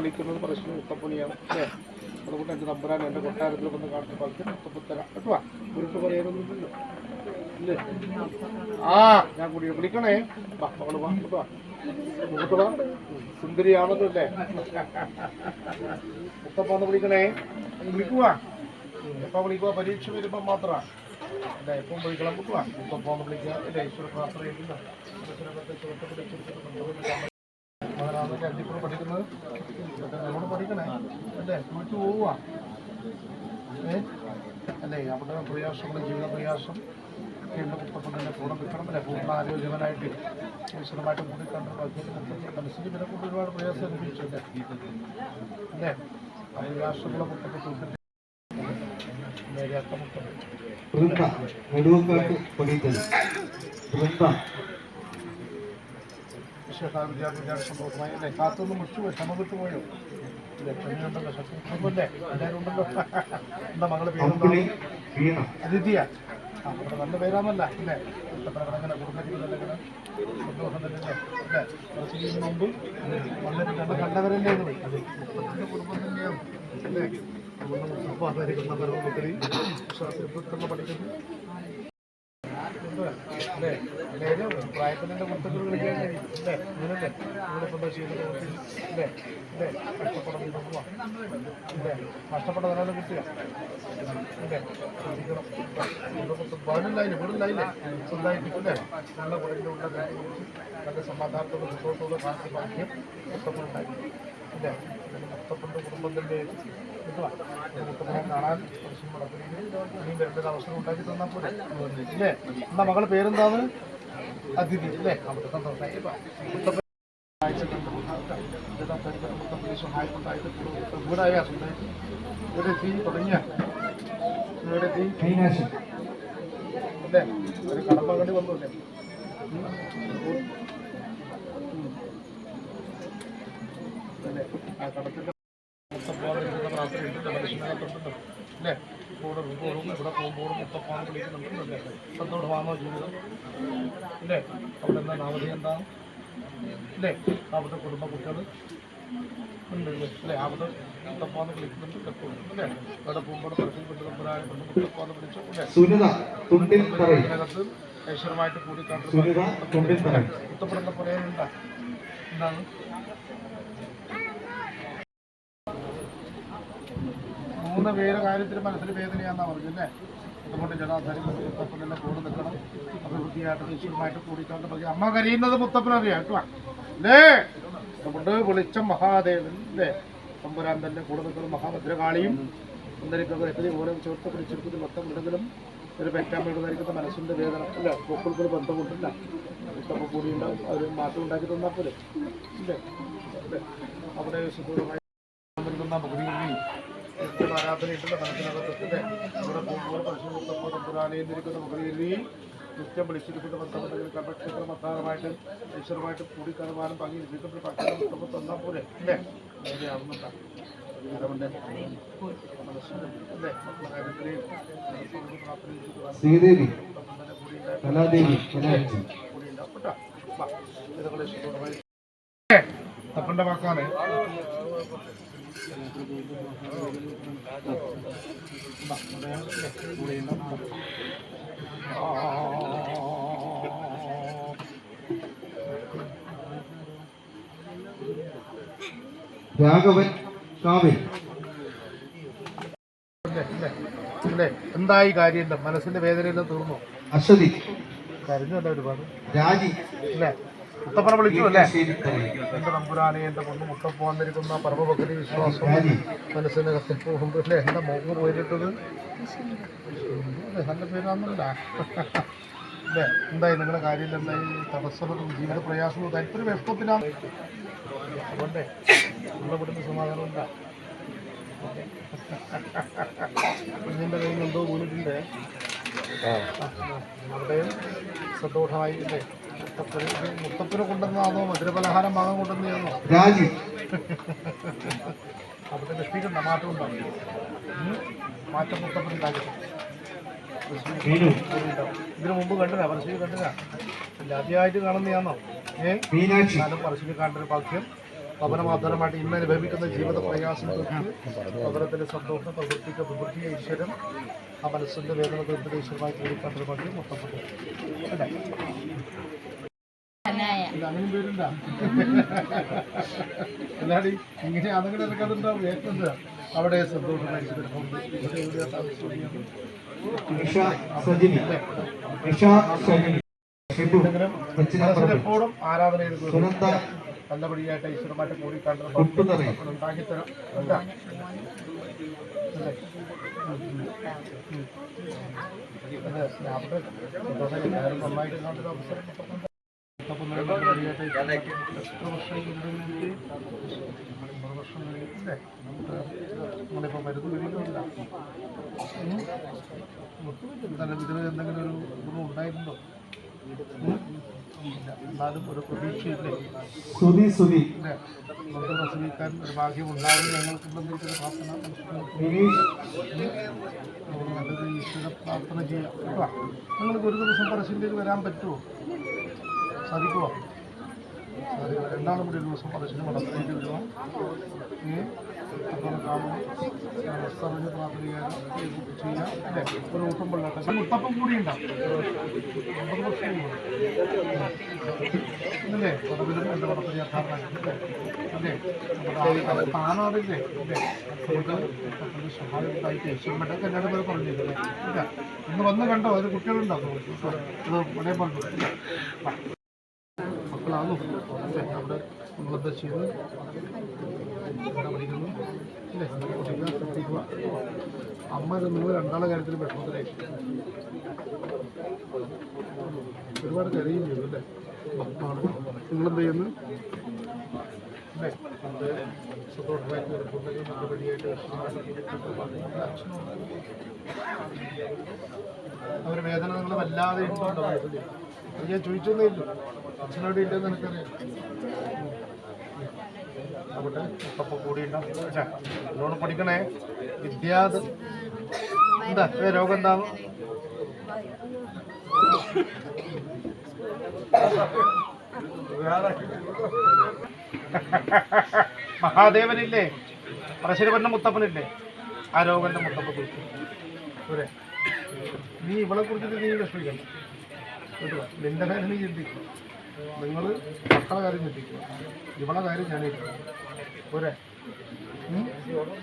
വിളിക്കുന്നത് പ്രശ്നം മുത്തപ്പണിയാണ്. അല്ലേ? അതുകൊണ്ട് എന്റെ നമ്പറാണ് എന്റെ കൊട്ടാരത്തിൽ വന്ന് കാണിച്ച പലത്തിന് മുത്തപ്പത്തരാം കേട്ടോ? ഉരുട്ട് പറയാനൊന്നുമില്ല ഇല്ലേ ആ ഞാൻ കൂടി വിളിക്കണേ. വാ മകൾ വാ കേട്ടോ മുഖത്ത് വാ. സുന്ദരിയാണല്ലോ അല്ലേ? മുത്തപ്പാന്ന് വിളിക്കണേ. വിളിക്കുക എപ്പോൾ വിളിക്കുക പരീക്ഷ വരുമ്പോൾ മാത്രമാണ് അല്ലേ എപ്പം വിളിക്കണം? മുട്ടുവാ മുത്തപ്പാന്ന് വിളിക്കുക. അല്ലേ ഈശ്വര പ്രാർത്ഥന ചെയ്യുന്നില്ല മകനാണെങ്കിൽ അഞ്ചിപ്പുറം പഠിക്കുന്നത്. നമ്മൾ പഠിക്കണേ. അല്ലേ? വീട്ടിൽ പോവുക അല്ലേ? അവിടെ പ്രയാസങ്ങൾ ജീവിത പ്രയാസം എന്റെ പുസ്തകത്തിന്റെ കൂടെ നിൽക്കണം അല്ലേ? പൂർണ ആരോഗ്യവനായിട്ട് വിശദമായിട്ട് കൂടിക്കണ്ട് മനസ്സിൽ ഇതിനെ കൊണ്ട് ഒരുപാട് പ്രയാസം അനുഭവിച്ചല്ലേ അല്ലേ? ആ പ്രയാസങ്ങളെ കുട്ടപ്പെട്ട് നേരിയാത്ത മുത്തം വൃന്ദ നെടുവക്കാട്ട് പൊടിത്തൽ വൃന്ദ വിശേഷ വിദ്യാർത്ഥികളുടെ സംഭവമായി അല്ലേ കാത്തുനിന്ന് മുച്ചു പോയോ ഇല്ലേ ക്ഷമയുണ്ടല്ലോ ശക്തിയുണ്ടല്ലേ എല്ലാവരും ഉണ്ടല്ലോ എന്താ മകളെ വീണ. അതിഥിയ. ആ അവിടെ നല്ല പേരാന്നല്ല അല്ലേ? കടങ്ങനെ കുടുംബജീവിതം സന്തോഷം തന്നെ അല്ലേ? കുറച്ച് ദിവസം മുമ്പ് വളരെ നമ്മൾ കണ്ടവരല്ലേ നിങ്ങൾ? മുപ്പത്തിന്റെ കുടുംബം തന്നെയാണ്. അല്ലേ? പരമപുത്രി പഠിക്കുന്നു. അല്ലേലും പ്രായത്തിന്റെ കുട്ടത്തിൽ വിളിക്കാൻ കഴിയും അല്ലേ അങ്ങനല്ലേ എന്താ ചെയ്യുന്നത് അല്ലേ അല്ലേ കഷ്ടപ്പെടാൻ നോക്കുക അല്ലേ കഷ്ടപ്പെട്ടതിനാലും കിട്ടുക അല്ലേ ശ്രദ്ധിക്കണം വീടില്ലായില്ലേ വീടില്ലായില്ലേ സ്വന്തമായിട്ട് അല്ലേ നല്ല വീടിന്റെ ഉള്ള കാര്യം നല്ല സമാധാനത്തോടെ സന്തോഷത്തോടെ കാണിച്ച് ഭാഗ്യം മുത്തപ്പനുണ്ടായി അല്ലേ മുത്തപ്പന്റെ കുടുംബത്തിന്റെ കാണാൻ നടക്കുകയും ഇനിയും വരേണ്ട അവസരം ഉണ്ടാക്കി തന്നാൽ പോലെ അല്ലേ? എന്നാ മകളെ പേരെന്താണ്? അതിഥി. അല്ലേ? വീടായ ഇവിടെ തീ തുടങ്ങിയ ഇവിടെ തീ അല്ലേ ഒരു കടമ്പ കണ്ടി വന്നല്ലേ അല്ലേ ആ കടത്തിന്റെ അല്ലേ? കൂടെ പോകുമ്പോഴും ഇവിടെ പോകുമ്പോഴും മുത്തപ്പാന്ന് വിളിക്കുന്നുണ്ടല്ലേ സന്തോഷമാണോ ജീവിതം? അല്ലേ? അവിടെ എന്താ നാമതി എന്താ? അല്ലേ? അവിടുത്തെ കുടുംബ കുട്ടികൾ ഉണ്ട് അല്ലേ? അവിടെ മുത്തപ്പാന്ന് വിളിക്കുന്നുണ്ട്. എപ്പോഴും അല്ലേ? അവിടെ പോകുമ്പോൾ പ്രശ്നം തമ്പുരായ മുത്തപ്പാന്ന് വിളിച്ചു. അല്ലേ? ഇതിനകത്ത് ഐശ്വര്യമായിട്ട് കൂടി സുനിത തുണ്ടിൽ തറയിൽ ഇഷ്ടപ്പെടുന്ന പറയാനുണ്ട എന്താണ്? മൂന്ന് പേര് കാര്യത്തിൽ മനസ്സിൽ വേദനയാന്നാ പറഞ്ഞല്ലേ? അതുകൊണ്ട് ജനാധാരി മുത്തപ്പനെ കൂടെ നിൽക്കണം. അഭിവൃദ്ധിയായിട്ട് ഈശ്വരമായിട്ട് കൂടിക്കൊണ്ട് പറയും അമ്മ കരയുന്നത് മുത്തപ്പനറിയാം അല്ലേ? അതുകൊണ്ട് വിളിച്ച മഹാദേവൻ അല്ലേ? തമ്പുരാൻ തന്നെ കൂടെ നിൽക്കുന്ന മഹാഭദ്രകാളിയും എത്രയും ഓരോ ചേർത്ത് പിടിച്ചെടുക്കുന്ന മൊത്തം ഉണ്ടെങ്കിലും ഒരു പെറ്റാമ്മയുടേതായിരിക്കുന്ന മനസ്സിന്റെ വേദന അല്ല? പൂക്കൾക്കൊരു ബന്ധമുണ്ടല്ല. മുത്തപ്പ കൂടി ഉണ്ടാവും അവർ മാറ്റം ഉണ്ടാക്കി തന്നാൽ പോലെ അല്ലേ? അവിടെ സുദൂരമായി നൽകുന്ന ഭഗവതി ആരാധനയിട്ടുള്ള മനസ്സിനകത്തെത്തില്ലേ അവിടെ പോകുമ്പോൾ പരിശുദ്ധ തമ്പുരാനേന്നിരിക്കുന്ന ഭഗവതി നിത്യം വിളിച്ചിരിക്കുന്ന ബന്ധപ്പെട്ടതിൽ കർമ്മക്ഷേത്ര മത്താരമായിട്ട് ഈശ്വരമായിട്ട് കൂടിക്കാണുവാനും ഭംഗി ജീവിതത്തിൽ മുത്തപ്പ തന്നാൽ പോലെ അല്ലേ കാര്യത്തിലെയും പ്രാർത്ഥന ശ്രീദേവി കലാദേവി തപ്പന്റെ വാക്കാണ് രാഘവൻ കാവിൽ എന്തായി കാര്യമില്ല മനസ്സിന്റെ വേദനയെല്ലാം തീർന്നു? അശ്വതി. കരഞ്ഞല്ല ഒരുപാട്? രാജി. അല്ലേ മുത്തപ്പനെ വിളിച്ചു അല്ലേ? എന്റെ നമ്പുരാനെ എന്റെ പൊണ്ണു മുത്തപ്പ വന്നിരിക്കുന്ന പരമഭക്തി വിശ്വാസം രാജി മനസ്സിന് കത്തിപ്പോകുമ്പോ അല്ലേ? എന്റെ മോക്ക് പോയിട്ടത് നല്ല പേരാന്നല്ല. അല്ലേ? എന്തായി നിങ്ങളുടെ കാര്യം? എന്തായി? തടസ്സങ്ങളും ജീവിത പ്രയാസവും താല്പര്യം വ്യക്തത്തിനാണ് അതുകൊണ്ടേ നമ്മുടെ കുടുംബ സമാധാനം ഉണ്ടാ. കുഞ്ഞിന്റെ കയ്യിൽ എന്തോ പോയിട്ടുണ്ട്. നമ്മുടെയും സന്തോഷമായി അല്ലേ? മുത്തപ്പന് കൊണ്ടുവന്നതാണോ? മധുരപലഹാരം വാങ്ങാൻ കൊണ്ടുവന്നതാണോ? രാജി. അവിടെ ലഭിക്കണ്ട മാറ്റം ഉണ്ടാവില്ല. മാറ്റം മുത്തപ്പൻ ഇതിനു മുമ്പ് കണ്ടില്ല പരസ്യം കണ്ടില്ല ആദ്യമായിട്ട് കാണുന്നതാണോ? ഏ? പരസ്യം എന്നാലും പറശ്ശിനി കാണേണ്ട ഒരു ഭാഗ്യം പവനമാധാനമായിട്ട് ഇന്ന് അനുഭവിക്കുന്ന ജീവിത പ്രയാസങ്ങൾക്ക് പവനത്തിന്റെ സന്തോഷം പ്രവൃത്തിക്ക് വിവൃത്തി ഈശ്വരൻ ആ മനസ്സിന്റെ വേദന തീർത്തിട്ട് ഈശ്വരമായി കൂടിക്കണ്ടത് മതി ഇല്ല, അങ്ങനെയും പേരുണ്ടാ അല്ലാടി ഇങ്ങനെ അതെങ്കിലും എടുക്കാതുണ്ടാവും ഏറ്റവും അവിടെ എപ്പോഴും ആരാധന ചെയ്ത് നല്ലപടിയായിട്ട് ഈശ്വരമായിട്ട് കൂടി കണ്ടത് ഉണ്ടാക്കി തരാം. അതെ, എല്ലാവരും നന്നായിട്ട് കണ്ടൊരു അവസരം എത്ര വർഷം എന്തെങ്കിലും ഒരു ഗുണം ഉണ്ടായിട്ടുണ്ടോ. എന്നാലും ഒരു പ്രതീക്ഷയില്ലേ സുധി ഇല്ലേ? നമുക്ക് പ്രസവിക്കാൻ ഞങ്ങൾക്ക് പ്രാർത്ഥന നല്ലത് ഈശ്വര പ്രാർത്ഥന ചെയ്യാം കേട്ടോ നിങ്ങൾക്ക് ഒരു ദിവസം പറശ്ശിലേക്ക് വരാൻ പറ്റുമോ സാധിക്കുമോ രണ്ടാമത് കൂടി ഒരു ദിവസം പ്രദർശനം നടത്തേണ്ടി വരിക അപ്പോൾ കാണും സ്ഥലത്ത് പ്രാർത്ഥന ചെയ്യാനും ചെയ്യാം അല്ലേ ഒരു ഊട്ടം മുത്തപ്പം കൂടി ഉണ്ടാവും ഒമ്പത് വർഷം എന്റെ പടത്തിൽ യഥാർത്ഥ അല്ലേ നമ്മുടെ താനാടില്ലേ അല്ലേ നമുക്ക് കല്യാണം വരെ പറഞ്ഞില്ലേ ഇന്ന് വന്ന് കണ്ടോ അത് കുട്ടികളുണ്ടോ ഇത് ഉടനെ പറഞ്ഞു മക്കളാണോ അല്ലേ അവിടെ നമ്മളെന്താ ചെയ്യുന്നത്? പഠിക്കുന്നു അല്ലേ ശ്രദ്ധിക്കുക അമ്മ നിങ്ങൾ രണ്ടാളെ കാര്യത്തിൽ വിഷമത്തിലായി. ഒരുപാട് കരയും ചെയ്തു അല്ലേ? നിങ്ങളെന്ത് ചെയ്യുന്നു? അല്ലേ? സന്തോഷമായിട്ട് വഴിയായിട്ട് അവരുടെ വേദന നിങ്ങൾ വല്ലാതെ ഉണ്ടോ മനസ്സിൽ ഞാൻ ചോദിച്ചൊന്നേ ഇല്ല. അച്ഛനോട് ഇല്ലെന്ന് എനിക്കറിയാം അവിടെ ഒപ്പം കൂടി ഉണ്ടാവും പഠിക്കണേ. വിദ്യാത് എന്താ രോഗം എന്താണ് മഹാദേവനില്ലേ? പരശുരപന്റെ മുത്തപ്പനില്ലേ? ആ രോഗന്റെ മുത്തപ്പൻ. നീ ഇവളെ കുറിച്ചിട്ട് നീ വിഷമിക്കണം കേട്ടോ നിന്റെ കാര്യം നീ ചിന്തിക്കുക. നിങ്ങൾ മക്കളെ കാര്യം ചിന്തിക്കുക. ഇവളെ കാര്യം ഞാൻ ഉം?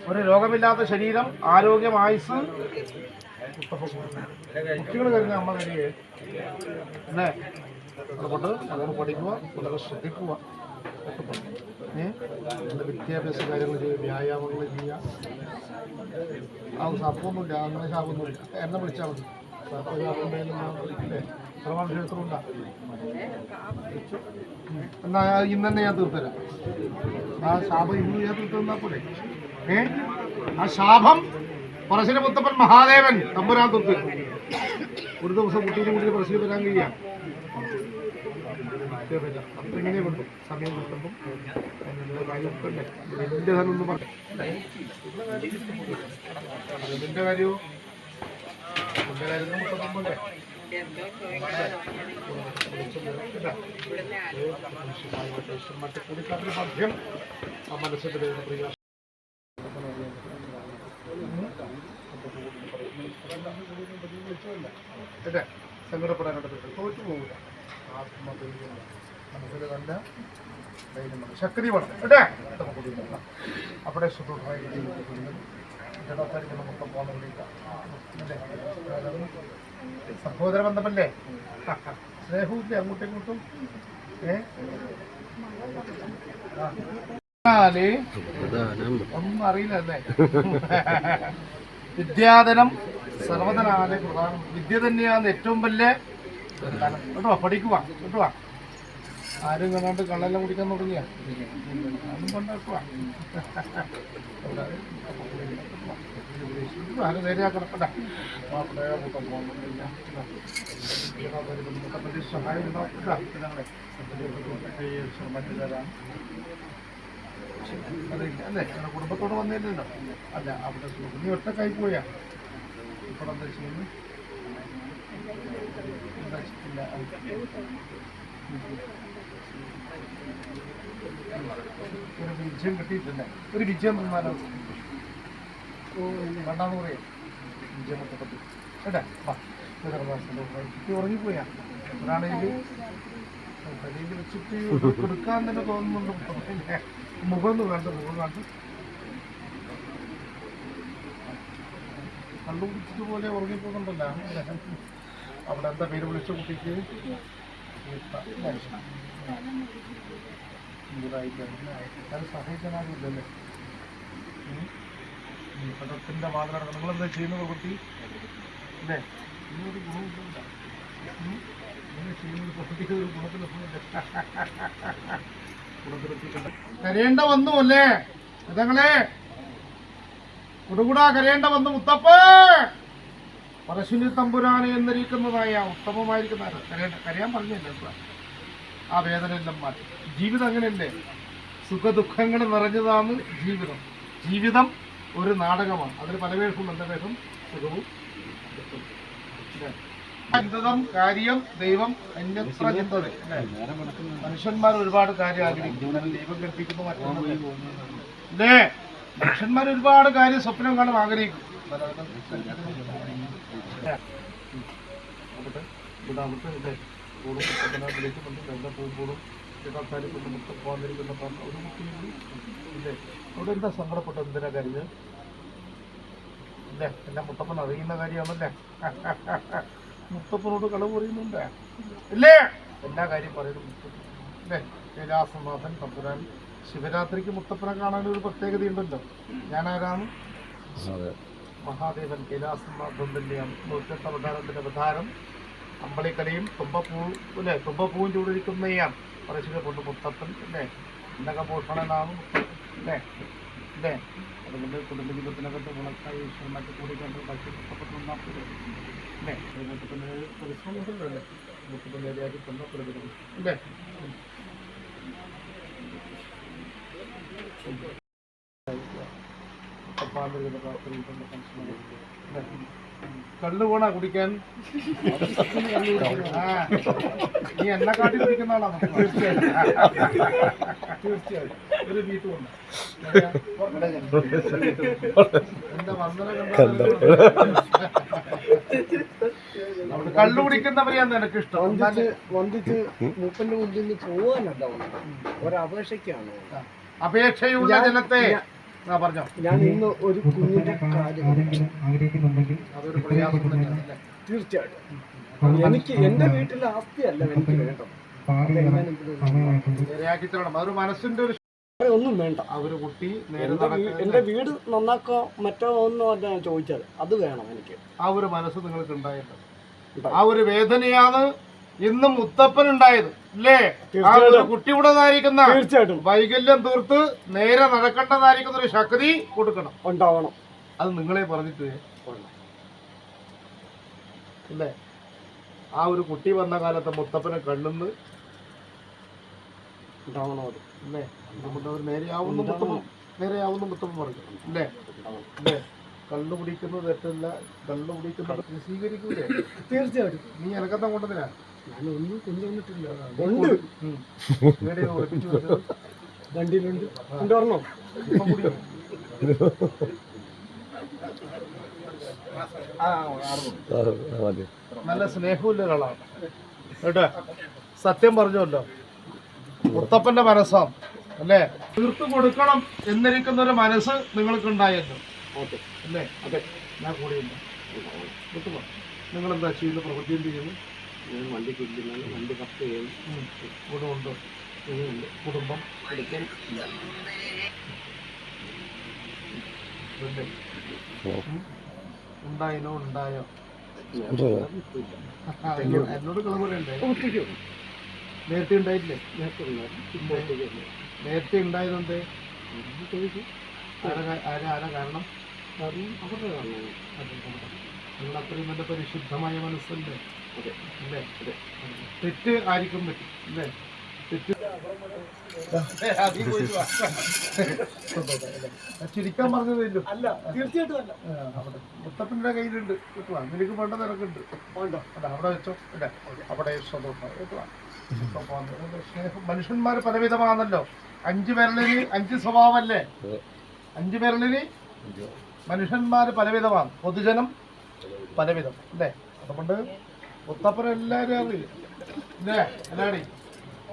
ഒരു രോഗമില്ലാത്ത ശരീരം ആരോഗ്യം ആയുസ്. കുട്ടികൾ കരുതുന്ന അമ്മ കരിയേ. അല്ലേ? അതുകൊണ്ട് നല്ലോണം പഠിക്കുക വളരെ ശ്രദ്ധിക്കുക. വിദ്യാഭ്യാസ കാര്യങ്ങൾ ചെയ്യുക വ്യായാമങ്ങൾ ചെയ്യുക. ആ സർപ്പമൊന്നുമില്ല അങ്ങനെ ശാപമൊന്നുമില്ല എന്നെ വിളിച്ചാൽ മതി. ഞാൻ ക്ഷേത്രമുണ്ടാ എന്നാ ഇന്ന് തന്നെ ഞാൻ തീർത്തരാം ആ ശാപം ഇന്ന് ഞാൻ തീർത്തന്നാ പോലെ ഏ? ആ ശാപം പറശ്ശിന് മുത്തപ്പൻ മഹാദേവൻ തമ്പുരാൻ തൊത്ത് ഒരു ദിവസം കുട്ടീനെ കൂടി പറശ്ശിന് വരാൻ കഴിയാം. അത്രങ്ങനെ കൊണ്ടു? സമയം കിട്ടുമ്പം ധനം ഒന്ന് പറഞ്ഞു അതിന്റെ കാര്യവും എന്റെ കാര്യം അല്ലേ? ശക്തി വേണം കേട്ടെ അവിടെ സുഖമായി സഹോദര ബന്ധമല്ലേ സ്നേഹമില്ലേ അങ്ങോട്ടും ഇങ്ങോട്ടും. ഏ? ഒന്നും അറിയില്ലല്ലേ? വിദ്യാധനം സർവധനാണ് പ്രധാനം. വിദ്യ തന്നെയാണ് ഏറ്റവും വലിയ കേട്ടോ പഠിക്കുക കേട്ടോ ആരും കണ്ടാണ്ട് കള്ളെല്ലാം കുടിക്കാൻ തുടങ്ങിയാ? അതും കൊണ്ടാക്കുക കുടുംബത്തോട് വന്നില്ലല്ലോ അല്ല അവിടെ സുഖം. ഒറ്റക്കായി പോയാ ഇപ്പോൾ എന്താ ചെയ്യുന്നു ഒരു വിജയം കിട്ടിയിട്ടില്ല ഒരു വിജയം തന്നാലോ രണ്ടാമത് പറയാം. കേട്ടാ? ഉറങ്ങിപ്പോയാ? ഒരാണെങ്കിൽ കയ്യിൽ വെച്ചിട്ട് കൊടുക്കാൻ തന്നെ തോന്നുന്നുണ്ട്. മുഖം വേണ്ട മുഖം കണ്ട്? കള്ളു കുടിച്ചിട്ട് പോലെ ഉറങ്ങിപ്പോകുന്നുണ്ടല്ലോ. അവിടെ എന്താ പേര് വിളിച്ച കുട്ടിക്ക്? സഹായിക്കാനാകില്ലല്ലേ പദത്തിന്റെ വാതിലാണ് നിങ്ങളെന്താ ചെയ്യുന്ന പ്രവൃത്തി അല്ലേ? ഇന്നൊരു ഗുണമില്ല നിങ്ങൾ ചെയ്യുന്നത് പ്രവൃത്തിക്ക് ഒരു ഗുണത്തിലെത്തുന്നില്ല കരയേണ്ട വന്നു അല്ലേ? അതങ്ങളെ കുടുകുടാ കരയേണ്ട വന്നു മുത്തപ്പ! പരശുനി തമ്പുരാനെ എന്നിരിക്കുന്നതായ ഉത്തമമായിരിക്കുന്ന കരയേണ്ട കരയാൻ പറഞ്ഞില്ല. ആ വേദന എല്ലാം മാറ്റി. ജീവിതം അങ്ങനെയല്ലേ? സുഖദുഃഖങ്ങൾ നിറഞ്ഞതാണ് ജീവിതം. ജീവിതം ഒരു നാടകമാണ് അതിൽ പല പേർക്കും നല്ല വേഷം സുഖവും. ചിന്തതം കാര്യം ദൈവം അന്യത്ര ചിന്തത? മനുഷ്യന്മാർ ഒരുപാട് കാര്യം ആഗ്രഹിക്കുന്നു ദൈവം കൽപ്പിക്കുന്നു മനുഷ്യന്മാർ ഒരുപാട് കാര്യം സ്വപ്നം കാണാൻ ആഗ്രഹിക്കും ഇതാവട്ടെ ഇവിടെ അവിടുത്തെ? കൂടും പത്തനാട്ടിലേക്ക് കൊണ്ട് എവിടെ പോകുമ്പോഴും കൊണ്ട് മുട്ട പോകാതിരിക്കുന്ന പറഞ്ഞ ഒരു കുട്ടിയുണ്ട് ഇല്ലേ? അവിടെ എന്താ സങ്കടപ്പെട്ട എന്തിനാ കാര്യം ഇല്ലേ എല്ലാം മുത്തപ്പൻ അറിയുന്ന കാര്യമാണല്ലേ മുത്തപ്പനോട് കളവ് പറയുന്നുണ്ട്. ഇല്ലേ? എല്ലാ കാര്യം പറയുന്നു മുത്തപ്പൻ. അല്ലേ കൈലാസനാഥൻ തമ്പുരാൻ. ശിവരാത്രിക്ക് മുത്തപ്പനെ കാണാൻ ഒരു പ്രത്യേകതയുണ്ടല്ലോ. ഞാൻ ആരാണ് മഹാദേവൻ കൈലാസനാഥൻ തന്നെയാണ് നൂറ്റെട്ട് അവതാരത്തിന്റെ അവതാരം. അമ്പളിക്കലയും തുമ്പപ്പൂ അല്ലേ തുമ്പപ്പൂവിന്റെ കൂടെ ഇരിക്കുന്നയാം പറശ്ശിനെ കൊണ്ട് മുത്തപ്പൻ അല്ലേ നഗഭൂഷണനാണ് മുത്തപ്പൻ അല്ലേ അല്ലേ അതുകൊണ്ട് കുടുംബ ജീവിതത്തിനകത്ത് വിളക്കായി ഈശ്വരനൊക്കെ കൂടി കണ്ട് പക്ഷേ നന്നാക്കുക അല്ലേ മുത്തപ്പന്റെ പരിശ്രമം ഉണ്ടല്ലോ അല്ലേ മുത്തപ്പന്റെ ഏരിയാക്കി തന്ന പ്രകൃതി അല്ലേ കള്ളു പോണാ കുടിക്കാൻ? നീ എന്നെ കാട്ടി കുടിക്കുന്ന ആളാണ് തീർച്ചയായും തീർച്ചയായും ഒരു വീട്ട് കൊണ്ട്? എന്റെ വന്ദന കള്ളു കുടിക്കുന്നവരെയാണ് നിനക്ക് ഇഷ്ടം വന്ദിച്ച് വന്ദിച്ച് മൂപ്പന്റെ മുന്നിൽ നിന്ന് പോകാനല്ല. ഒരപേക്ഷയ്ക്കാണ്. അപേക്ഷയുള്ള ജനത്തെ പറഞ്ഞോ. ഞാൻ ഇന്ന് ഒരു കുഞ്ഞിന്റെ കാര്യം ആരെങ്കിലും ആഗ്രഹിക്കുന്നുണ്ടെങ്കിൽ അതൊരു പ്രയാസം തീർച്ചയായിട്ടും. എനിക്ക് എന്റെ വീട്ടിലെ ആസ്തിയല്ല എനിക്ക് വേണ്ടത്. അതൊരു മനസ്സിന്റെ ഒരു ഒന്നും വേണ്ട. ആ കുട്ടി നേരെ എന്റെ വീട് നന്നാക്കോ മറ്റോ ഒന്നും അല്ല ഞാൻ ചോദിച്ചത്. അത് വേണം എനിക്ക്. ആ ഒരു മനസ്സ് നിങ്ങൾക്ക് ഉണ്ടായിട്ടുണ്ട് ആ ഒരു വേദനയാണ് ഇന്നും മുത്തപ്പൻ ഉണ്ടായത് അല്ലേ? ആ ഒരു. കുട്ടിയുടെ നായിരിക്കുന്ന തീർച്ചയായിട്ടും. വൈകല്യം തീർത്ത് നേരെ നടക്കേണ്ടതായിരിക്കുന്ന ഒരു ശക്തി കൊടുക്കണം. ഉണ്ടാവണം. അത് നിങ്ങളെ പറഞ്ഞിട്ട് അല്ലേ? ആ ഒരു കുട്ടി വന്ന കാലത്ത് മുത്തപ്പനെ കണ്ണുന്ന് ഉണ്ടാവണം അത്. അല്ലേ? അതുകൊണ്ട് അവർ നേരെയാവുന്ന മുത്തപ്പൻ. നേരെയാവുന്ന മുത്തപ്പൻ പറഞ്ഞു. അല്ലേ? അല്ലേ? കള്ളു കുടിക്കുന്നത് തെറ്റല്ല. കള്ളു കുടിക്കുന്നത് സ്വീകരിക്കൂലേ? തീർച്ചയായിട്ടും. നീ എനക്കത്തം കൊണ്ടതിനാ കൊണ്ടുവന്നിട്ടില്ല ഉണ്ട്. വണ്ടിയിലുണ്ട്. കൊണ്ടുവരണോ. നല്ല സ്നേഹമുള്ള ഒരാളാണ്. കേട്ടോ? സത്യം പറഞ്ഞല്ലോ മുത്തപ്പന്റെ മനസ്സാണ് അല്ലേ? തീർത്തു കൊടുക്കണം എന്നിരിക്കുന്ന ഒരു മനസ്സ് നിങ്ങൾക്ക് ഉണ്ടായല്ലോ അല്ലേ? അതെ. ഞാൻ കൂടിയുണ്ട് മുത്തപ്പ നിങ്ങൾ എന്താ ചെയ്യുന്ന പ്രവൃത്തി എന്ത് ചെയ്യുന്നു? ഞാൻ വണ്ടി കുടിക്കുന്നതാണ് വണ്ടി കപ്പ് ചെയ്യും ഉം. ഉണ്ട് കുടുംബം. പഠിക്കാൻ ഇല്ലേ? ഉണ്ടായിനോ ഉണ്ടായോ? എന്നോട് കളവറയുണ്ടേ നേരത്തെ ഉണ്ടായിട്ടില്ലേ? നേരത്തെ ഉണ്ടായിരുന്നു. നേരത്തെ ചോദിച്ചു ആരാ കാരണം? കാരണം അവരുടെ കാരണമാണ്. നിങ്ങൾ അത്രയും നല്ല പരിശുദ്ധമായ മനസ്സല്ലേ? അല്ലേ? തെറ്റ് ആയിരിക്കും പറ്റും അല്ലേ? തെറ്റ്. ചിരിക്കാൻ പറഞ്ഞതല്ലോ അല്ല തീർച്ചയായിട്ടും അല്ല. മുത്തപ്പന്റെ കയ്യിലുണ്ട്. കിട്ടുവാ നിനക്ക് വേണ്ട നിനക്കുണ്ട്. ഉണ്ടോ? അല്ല അവിടെ വെച്ചോ. അല്ല? അവിടെ സന്തോഷം കേട്ടോ സ്നേഹം മനുഷ്യന്മാർ പലവിധമാണല്ലോ. അഞ്ചു വിരലിന് അഞ്ച് സ്വഭാവമല്ലേ? അഞ്ചു വിരലിന് മനുഷ്യന്മാർ പലവിധമാണ്. പൊതുജനം പലവിധം. അല്ലേ? അതുകൊണ്ട് മുത്തപ്പന എല്ലാവരും അറിയില്ല. എല്ലാടി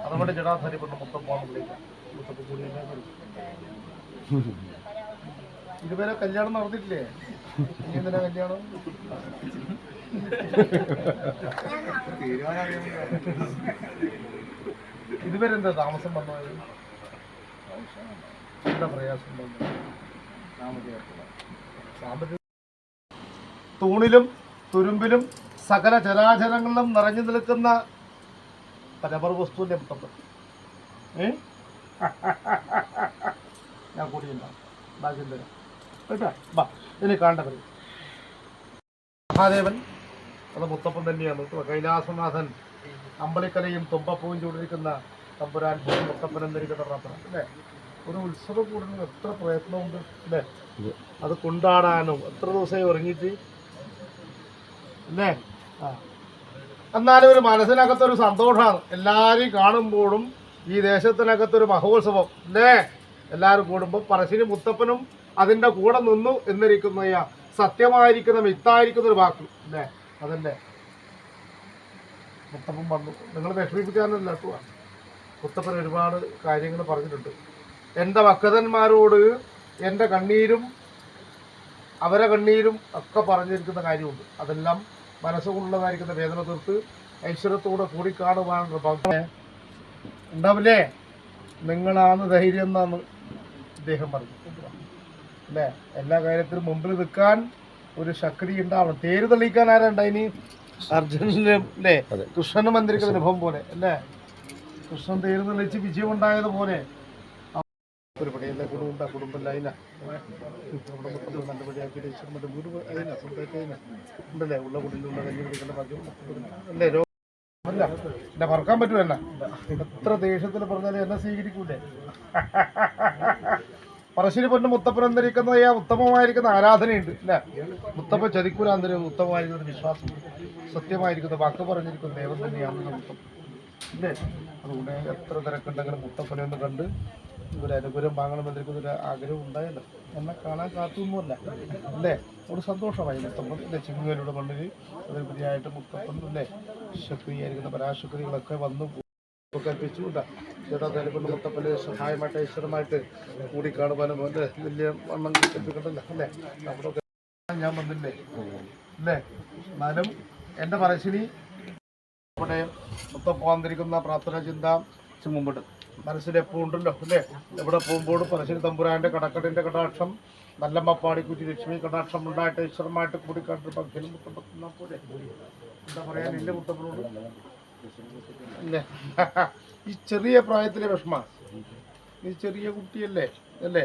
അതുകൊണ്ട് ജടാധാരി കൊണ്ട് മുത്തപ്പാണ് വിളിക്കാം. മുത്തപ്പ കൂടി. ഇതുവരെ കല്യാണം നടന്നിട്ടില്ലേ? ഇനി എന്തിനാ കല്യാണം? ഇതുവരെ എന്താ താമസം വന്നത്? എന്താ പ്രയാസം വന്നത്? സാമ്പത്തിക തൂണിലും തുരുമ്പിലും സകല ചരാചരങ്ങളിലും നിറഞ്ഞു നിൽക്കുന്ന പരമർ മുത്തപ്പൻ ഏ? ഞാൻ കൂടിയുണ്ടാവും ബാക്കി തരാം കേട്ടോ? ബാ ഇനി കാണേണ്ടവർ മഹാദേവൻ അത് മുത്തപ്പൻ തന്നെയാണ്. കൈലാസനാഥൻ അമ്പളിക്കലയും തുമ്പപ്പൂവും ചൂടിരിക്കുന്ന തമ്പുരാൻ മുത്തപ്പൻ എന്നിരിക്കുന്ന പ്രാർത്ഥന അല്ലേ? ഒരു ഉത്സവം കൂടുന്ന എത്ര പ്രയത്നമുണ്ട് അല്ലേ? അത് കൊണ്ടാടാനും എത്ര ദിവസമായി ഉറങ്ങിയിട്ട് അല്ലേ? എന്നാലും ഒരു മനസ്സിനകത്തൊരു സന്തോഷമാണ്. എല്ലാവരും കാണുമ്പോഴും ഈ ദേശത്തിനകത്തൊരു മഹോത്സവം അല്ലേ? എല്ലാവരും കൂടുമ്പോൾ പറശ്ശിനി മുത്തപ്പനും അതിന്റെ കൂടെ നിന്നു എന്നിരിക്കുന്ന സത്യമായിരിക്കുന്ന മിത്തായിരിക്കുന്ന ഒരു വാക്ക് അല്ലേ? അതല്ലേ? മുത്തപ്പൻ വന്നു. നിങ്ങൾ വിഷമിപ്പിക്കാനല്ല മുത്തപ്പൻ ഒരുപാട് കാര്യങ്ങൾ പറഞ്ഞിട്ടുണ്ട്. എന്റെ ഭക്തന്മാരോട് എന്റെ കണ്ണീരും അവരെ കണ്ണീരും ഒക്കെ പറഞ്ഞിരിക്കുന്ന കാര്യമുണ്ട്. അതെല്ലാം മനസ്സുകൊണ്ടുള്ളതായിരിക്കുന്ന വേദന തീർത്ത് ഐശ്വര്യത്തോടെ കൂടിക്കാണുവാനുള്ള ഭാഗ്യം ഉണ്ടാവില്ലേ? നിങ്ങളാണ് ധൈര്യം എന്നാണ് ഇദ്ദേഹം പറഞ്ഞു അല്ലേ? എല്ലാ കാര്യത്തിലും മുമ്പിൽ നിൽക്കാൻ ഒരു ശക്തി ഉണ്ടാവണം. തേര് തെളിയിക്കാൻ ആരുണ്ടായിനി അർജുനനും അല്ലേ? കൃഷ്ണനും മന്ത്രിക്കുന്ന അനുഭവം പോലെ അല്ലേ? കൃഷ്ണൻ തേര് തെളിച്ച് വിജയം ഉണ്ടായതുപോലെ ഒരു പടിയല്ല? കുടുംബ കുടുംബം അതിന നല്ലപടിയാക്കിയിട്ട് ഈശ്വരന്റെ വീട് അതിന സ്വന്തമായിട്ട് ഉണ്ടല്ലേ ഉള്ള കുടിയിലുള്ള കഞ്ഞി കുടിക്കേണ്ട ഭാഗ്യം അല്ലേ അല്ല എന്നെ. മറക്കാൻ പറ്റുമല്ല എത്ര ദേഷ്യത്തിൽ പറഞ്ഞാലും എന്നെ സ്വീകരിക്കൂലേ? പറശ്ശിനി പൊന്ന് മുത്തപ്പൻ അന്തരിക്കുന്ന ഈ ഉത്തമമായിരിക്കുന്ന ആരാധനയുണ്ട് അല്ലേ? മുത്തപ്പൻ ചതിക്കൂലാന്തരം ഉത്തമമായിരിക്കുന്ന ഒരു വിശ്വാസം സത്യമായിരിക്കുന്ന വാക്ക് പറഞ്ഞിരിക്കുന്ന ദൈവം തന്നെയാണ് മുത്തപ്പൻ. അല്ലേ? അതുകൊണ്ട് എത്ര തിരക്കുണ്ടെങ്കിലും മുത്തപ്പനെ ഒന്ന് കണ്ട് ഒരു അനുഗ്രഹം വാങ്ങണമെന്നൊരു ആഗ്രഹം ഉണ്ടായല്ലോ. എന്നെ കാണാൻ കാത്തൊന്നുമല്ല അല്ലേ? ഒരു സന്തോഷമായി. മുത്തപ്പൻ അല്ലേ ചിങ്ങയിലൂടെ മണ്ണിൽ അതിൽ പുതിയതായിട്ട് മുത്തപ്പൻ അല്ലേ? ശക്തിയായിരിക്കുന്ന പരാശക്തികളൊക്കെ വന്നു കൽപ്പിച്ചു. ചേട്ടാ തലക്കൊണ്ട് മുത്തപ്പന്റെ സഹായമായിട്ട് ഐശ്വരമായിട്ട് കൂടി കാണുവാനും അല്ലേ? വലിയ വണ്ണം കൽപ്പിക്കണ്ടല്ലോ അല്ലേ? നമ്മുടെ ഞാൻ വന്നില്ലേ? അല്ലേ? എന്നാലും എന്റെ പറശ്ശിനി ഇവിടെ മൊത്തം പോകാതിരിക്കുന്ന പ്രാർത്ഥന ചിന്ത മുമ്പിട്ട് മനസ്സിൽ എപ്പോഴും ഉണ്ടല്ലോ അല്ലേ? എവിടെ പോകുമ്പോൾ പരശ്ശിനി തമ്പുരാന്റെ കടക്കടിന്റെ കടാക്ഷം നല്ലമ്മപ്പാടി കുറ്റി ലക്ഷ്മി കടാക്ഷം ഉണ്ടായിട്ട് ഈശ്വരമായിട്ട് കൂടിക്കാട്ട് ഭക്തിയിൽ മുത്തപ്പത്തുന്ന പോലെ. എന്താ പറയാൻ എന്റെ മുട്ടപ്പുറോട്? അല്ലേ? ഈ ചെറിയ പ്രായത്തിലെ വിഷമ. ഈ ചെറിയ കുട്ടിയല്ലേ അല്ലേ?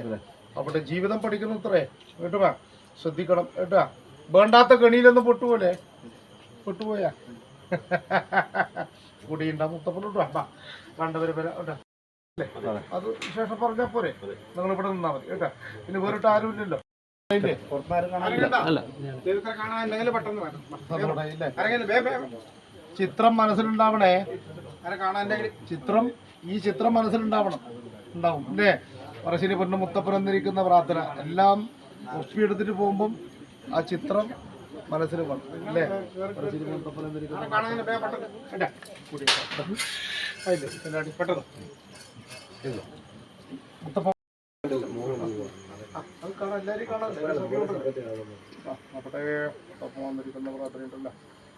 അവിടെ ജീവിതം പഠിക്കുന്നത്രേ. കേട്ടുവാ? ശ്രദ്ധിക്കണം കേട്ടാ വേണ്ടാത്ത ഗണിയിലൊന്നും പൊട്ടുപോലെ പൊട്ടുപോയാ? കുടിയുണ്ടാ മുത്തപ്പനുണ്ടോ? വാ കണ്ടവര് വരാം അല്ലേ? അത്. ശേഷം പറഞ്ഞാ പോരെ. നിങ്ങൾ ഇവിടെ നിന്നാ മതി കേട്ടാ. പിന്നെ വേറിട്ട് ആരും ഇല്ലല്ലോ ചിത്രം മനസ്സിലുണ്ടാവണേ? ചിത്രം ഈ ചിത്രം മനസ്സിലുണ്ടാവണം. ഉണ്ടാവും അല്ലേ? പറശ്ശിനി പൊന്നു മുത്തപ്പൻ എന്നിരിക്കുന്ന പ്രാർത്ഥന. എല്ലാം ഒപ്പിയെടുത്തിട്ട് പോകുമ്പം ആ ചിത്രം മനസ്സിൽ വേണം അല്ലേ?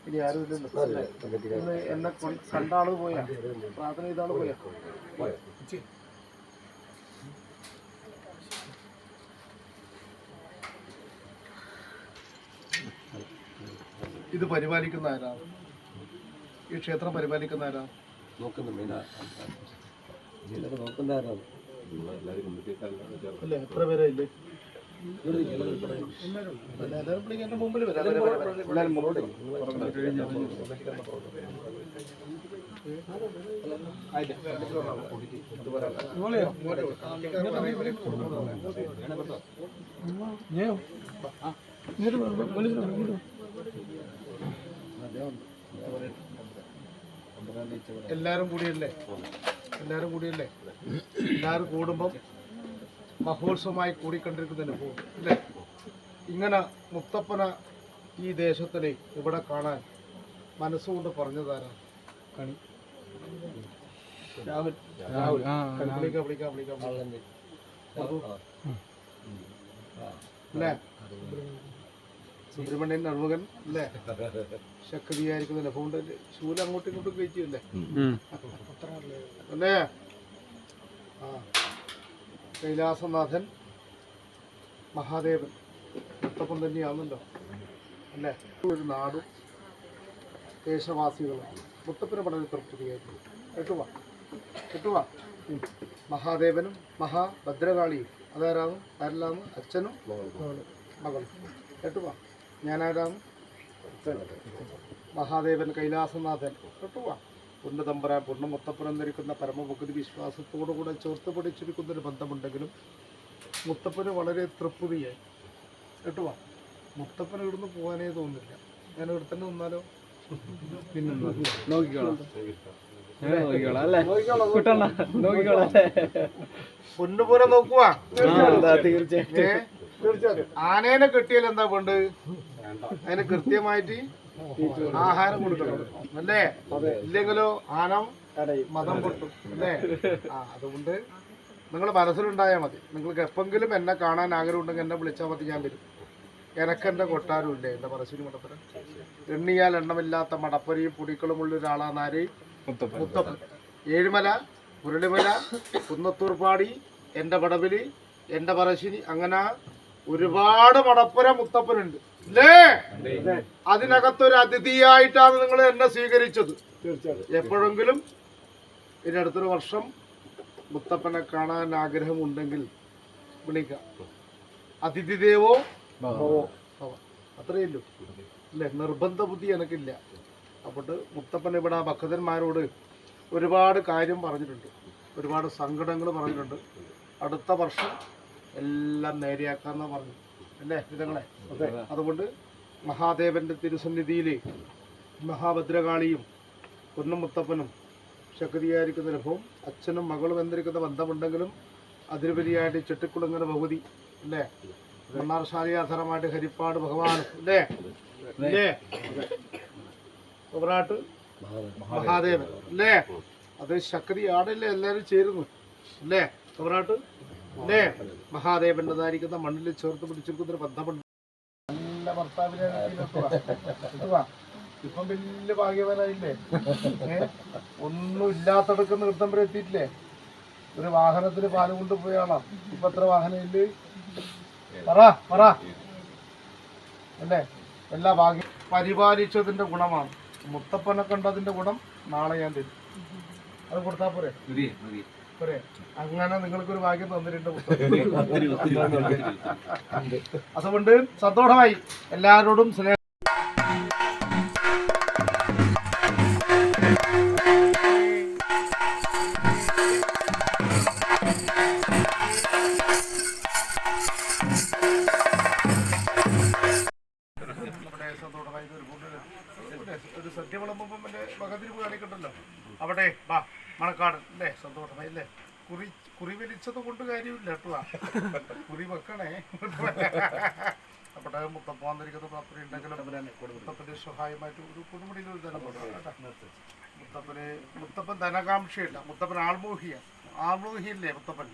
ഇനി ആരും ഇല്ലല്ലോ. എന്നെ കണ്ട ആൾ പോയാ. പ്രാർത്ഥന ചെയ്ത ആൾ പോയാ. ഇത് പരിപാലിക്കുന്ന ആരാ? ഈ ക്ഷേത്രം പരിപാലിക്കുന്ന ആരാ? എത്ര മുമ്പിൽ വരാം. വരാം, വരാം, വരാം. എല്ലാവരും എല്ലാരും കൂടിയല്ലേ? എല്ലാരും കൂടിയല്ലേ? എല്ലാരും കൂടുമ്പം മഹോത്സവമായി കൂടിക്കണ്ടിരിക്കുന്നതിന് പോകും അല്ലേ ഇങ്ങനെ മുത്തപ്പന ഈ ദേശത്തിനെ ഇവിടെ കാണാൻ മനസ്സുകൊണ്ട് പറഞ്ഞു പറഞ്ഞതാരാ? കണി. രാഹുൽ. വിളിക്കാം വിളിക്കാം വിളിക്കാം. മധു. അല്ലേ? സുബ്രഹ്മണ്യൻ നടുവകൻ അല്ലേ? ശക്തിയായിരിക്കുന്നില്ല അതുകൊണ്ട് ശൂല അങ്ങോട്ടും ഇങ്ങോട്ടും കഴിച്ചില്ലേ? അല്ലേ? ആ. കൈലാസനാഥൻ മഹാദേവൻ. മുത്തപ്പൻ തന്നെയാണല്ലോ. അല്ലേ? ഒരു നാടും ദേശവാസികളും. മുത്തപ്പന വളരെ തൃപ്തിയായിരുന്നു. കേട്ടുവാ കേട്ടുവാ. മഹാദേവനും മഹാഭദ്രകാളിയും. അതാരാണ്? ആരെല്ലാന്ന് അച്ഛനും മകളും. കേട്ടുവാ ഞാനാരാണ് മഹാദേവൻ കൈലാസനാഥൻ കേട്ടുവാ ഉന്നതമ്പരാൻ പൊണ്ണുമുത്തപ്പനം ധരിക്കുന്ന പരമഭക്തി വിശ്വാസത്തോടു കൂടെ ചേർത്ത് പിടിച്ചിരിക്കുന്ന ഒരു ബന്ധമുണ്ടെങ്കിലും മുത്തപ്പന് വളരെ തൃപ്തിയായി. കേട്ടുവാ? മുത്തപ്പന് ഇവിടുന്ന് പോകാനേ തോന്നില്ല. ഞാൻ ഇവിടെ തന്നെ നിന്നാലോ? പിന്നെ നോക്കിക്കോളാം. പൊന്നുപോലെ നോക്കുവാ. തീർച്ചയായും? ആനേനെ കിട്ടിയാൽ എന്താ വേണ്ട അതിന് കൃത്യമായിട്ട് ആഹാരം കൊടുക്കണം. അല്ലേ? ഇല്ലെങ്കിലോ ആന മതം പൊട്ടും. അല്ലേ? ആ അതുകൊണ്ട് നിങ്ങൾ മനസ്സിലുണ്ടായാൽ മതി. നിങ്ങൾക്ക് എപ്പെങ്കിലും എന്നെ കാണാൻ ആഗ്രഹം ഉണ്ടെങ്കിൽ എന്നെ വിളിച്ചാൽ മതി ഞാൻ വരും. എനക്കെന്റെ കൊട്ടാരും ഇല്ലേ? എന്റെ പറശ്ശിനി മടപ്പുര എണ്ണിയാൽ എണ്ണമില്ലാത്ത മടപ്പുരയും പുടിക്കളുമുള്ള ഒരാളാണ് ആര്? മുത്തപ്പൻ. ഏഴുമല മുരളിമല കുന്നത്തൂർപ്പാടി എന്റെ പടവിൽ എന്റെ പറശ്ശിനി അങ്ങനെ ഒരുപാട് മടപ്പുര മുത്തപ്പനുണ്ട്. അല്ലേ? അതിനകത്തൊരു അതിഥിയായിട്ടാണ് നിങ്ങൾ എന്നെ സ്വീകരിച്ചത്. എപ്പോഴെങ്കിലും ഇനി അടുത്തൊരു വർഷം മുത്തപ്പനെ കാണാൻ ആഗ്രഹമുണ്ടെങ്കിൽ വിളിക്കാം. അതിഥി ദേവോ? ഭവോ. ഭവ. അത്രയേ ഉള്ളൂ. അല്ലേ? നിർബന്ധ ബുദ്ധി എനിക്കില്ല. അപ്പോട്ട് മുത്തപ്പൻ ഇവിടെ ആ ഭക്തന്മാരോട് ഒരുപാട് കാര്യം പറഞ്ഞിട്ടുണ്ട്. ഒരുപാട് സങ്കടങ്ങൾ പറഞ്ഞിട്ടുണ്ട്. അടുത്ത വർഷം എല്ലാം നേരെയാക്കാന്ന് പറഞ്ഞു. അല്ലേ വിധങ്ങളെ അതുകൊണ്ട് മഹാദേവന്റെ തിരുസന്നിധിയിൽ മഹാഭദ്രകാളിയും പൊന്നുമുത്തപ്പനും ശക്തിയായിരിക്കുന്ന അനുഭവം അച്ഛനും മകളും എന്തിരിക്കുന്ന ബന്ധമുണ്ടെങ്കിലും അതിരുപരിയായിട്ട് ചെട്ടിക്കുളങ്ങര ഭഗവതി അല്ലേ? മണ്ണാർശാലിയാധരമായിട്ട് ഹരിപ്പാട് ഭഗവാൻ അല്ലേ? അല്ലേ? ഒരാട്ട് മഹാദേവൻ അല്ലേ? അത് ശക്തി ആടല്ലേ എല്ലാവരും ചേരുന്നു അല്ലേ? ഒരാട്ട് അല്ലേ? മഹാദേവന്റെതായിരിക്കുന്ന മണ്ണിൽ ചേർത്ത് പിടിച്ചിരിക്കുന്ന ഒരു ബന്ധമുണ്ട്. നല്ല ഭർത്താവിനെ. ഇപ്പം വലിയ ഭാഗ്യവാനായില്ലേ? ഒന്നും ഇല്ലാത്തടക്കം നൃത്തം വരെ എത്തിയിട്ടില്ലേ? ഒരു വാഹനത്തിന് പാൽ കൊണ്ടുപോയാളാ ഇപ്പൊ എത്ര വാഹനം ഇല്ലേ പറ പറ. അല്ലേ? എല്ലാ ഭാഗ്യം പരിപാലിച്ചതിന്റെ ഗുണമാണ്. മുത്തപ്പനെ കണ്ടതിന്റെ ഗുണം നാളെ ഞാൻ തരും. അത് കൊടുത്താ പോരെ? പോരെ അങ്ങനെ നിങ്ങൾക്കൊരു ഭാഗ്യം തന്നിട്ടുണ്ട്. അതുകൊണ്ട് സന്തോഷമായി എല്ലാവരോടും സ്നേഹം വലിച്ചത് കൊണ്ട് കാര്യമില്ല കേട്ടോ. കുറി വെക്കണേ. അവിടെ മുത്തപ്പ വന്നിരിക്കുന്ന പ്രാർത്ഥന ഉണ്ടെങ്കിലും മുത്തപ്പന്റെ സഹായമായിട്ട് ഒരു കുടുംബടിയിൽ ഒരു ധനം. മുത്തപ്പന് മുത്തപ്പൻ ധനകാംക്ഷയില്ല. മുത്തപ്പൻ ആൾമോഹിയ ആൾമോഹിയല്ലേ മുത്തപ്പൻ?